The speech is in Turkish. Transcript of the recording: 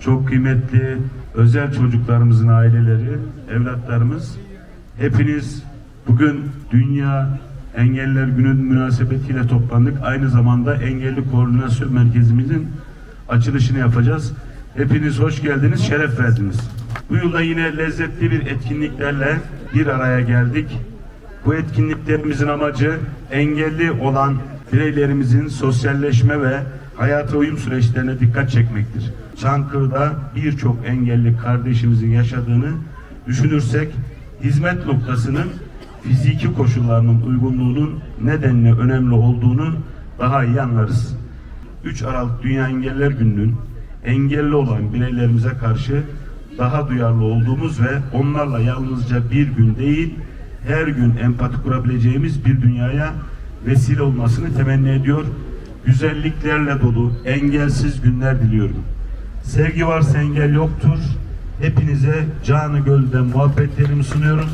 çok kıymetli özel çocuklarımızın aileleri, evlatlarımız. Hepiniz bugün Dünya Engeller Günü münasebetiyle toplandık. Aynı zamanda Engelli Koordinasyon Merkezimizin açılışını yapacağız. Hepiniz hoş geldiniz, şeref verdiniz. Bu yılda yine lezzetli bir etkinliklerle bir araya geldik. Bu etkinliklerimizin amacı engelli olan bireylerimizin sosyalleşme ve hayata uyum süreçlerine dikkat çekmektir. Çankırı'da birçok engelli kardeşimizin yaşadığını düşünürsek hizmet noktasının fiziki koşullarının uygunluğunun nedenle önemli olduğunu daha iyi anlarız. 3 Aralık Dünya Engeller Günü'nün engelli olan bireylerimize karşı daha duyarlı olduğumuz ve onlarla yalnızca bir gün değil, her gün empati kurabileceğimiz bir dünyaya vesile olmasını temenni ediyor. Güzelliklerle dolu, engelsiz günler diliyorum. Sevgi varsa engel yoktur. Hepinize canı gölden muhabbetlerimi sunuyorum.